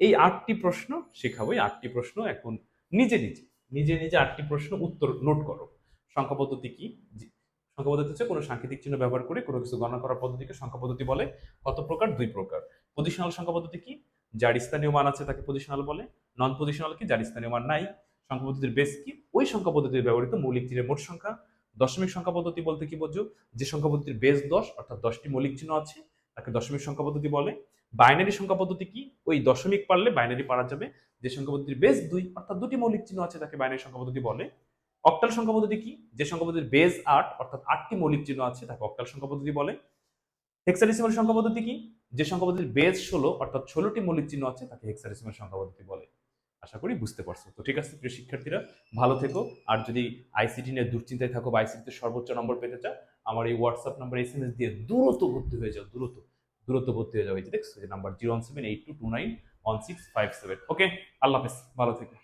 এই আটটি প্রশ্ন শেখাবো, এই আটটি প্রশ্ন এখন নিজে নিজে নিজে নিজে আটটি প্রশ্ন উত্তর নোট করো। সংখ্যা পদ্ধতি কি? সংখ্যা পদ্ধতি হচ্ছে কোনো সাংকেতিক চিহ্ন ব্যবহার করে কোনো কিছু গণনা করার পদ্ধতিকে সংখ্যা পদ্ধতি বলে, কত প্রকার? দুই প্রকার। পজিশনাল সংখ্যা পদ্ধতি কি? যার স্থানীয় মান আছে তাকে পজিশনাল বলে। নন পজিশনাল কি? যার স্থানীয় মান নাই। সংখ্যা পদ্ধতির বেস কি? ওই সংখ্যা পদ্ধতির ব্যবহৃত মৌলিক চিহ্নের মোট সংখ্যা। দশমিক সংখ্যা পদ্ধতি বলতে কি বোঝো? যে সংখ্যা পদ্ধতির বেস দশ, অর্থাৎ দশটি মৌলিক চিহ্ন আছে, তাকে দশমিক সংখ্যা পদ্ধতি বলে। বাইনারি সংখ্যা পদ্ধতি কি? ওই দশমিক পারলে বাইনারি পারা যাবে। যে সংখ্যা পদ্ধতির বেস দুই, অর্থাৎ দুটি মৌলিক চিহ্ন আছে তাকে বাইনারি সংখ্যা পদ্ধতি বলে। অক্টাল সংখ্যা পদ্ধতি কি? যে সংখ্যা পদ্ধতির বেস আট, অর্থাৎ আটটি মৌলিক চিহ্ন আছে তাকে অক্টাল সংখ্যা পদ্ধতি বলে। হেক্সাডেসিমাল সংখ্যা পদ্ধতি কি? যে সংখ্যা পদ্ধতির বেস ষোলো, অর্থাৎ ষোলোটি মৌলিক চিহ্ন আছে তাকে হেক্সাডেসিমাল সংখ্যা পদ্ধতি বলে। আশা করি বুঝতে পারছ। তো ঠিক আছে, প্রিয় শিক্ষার্থীরা, ভালো থেকো। আর যদি আইসিটি নিয়ে দুশ্চিন্তায় থাকো বা আইসিটিতে সর্বোচ্চ নম্বর পেতে চাও, আমার এই WhatsApp number S M S দিয়ে দ্রুত ভর্তি হয়ে যাও, দ্রুত। দ্রুত ভর্তি হয়ে যাবে। যে number zero one seven eight two two nine one six five seven okay আল্লাহ হাফেজ, ভালো থেকো।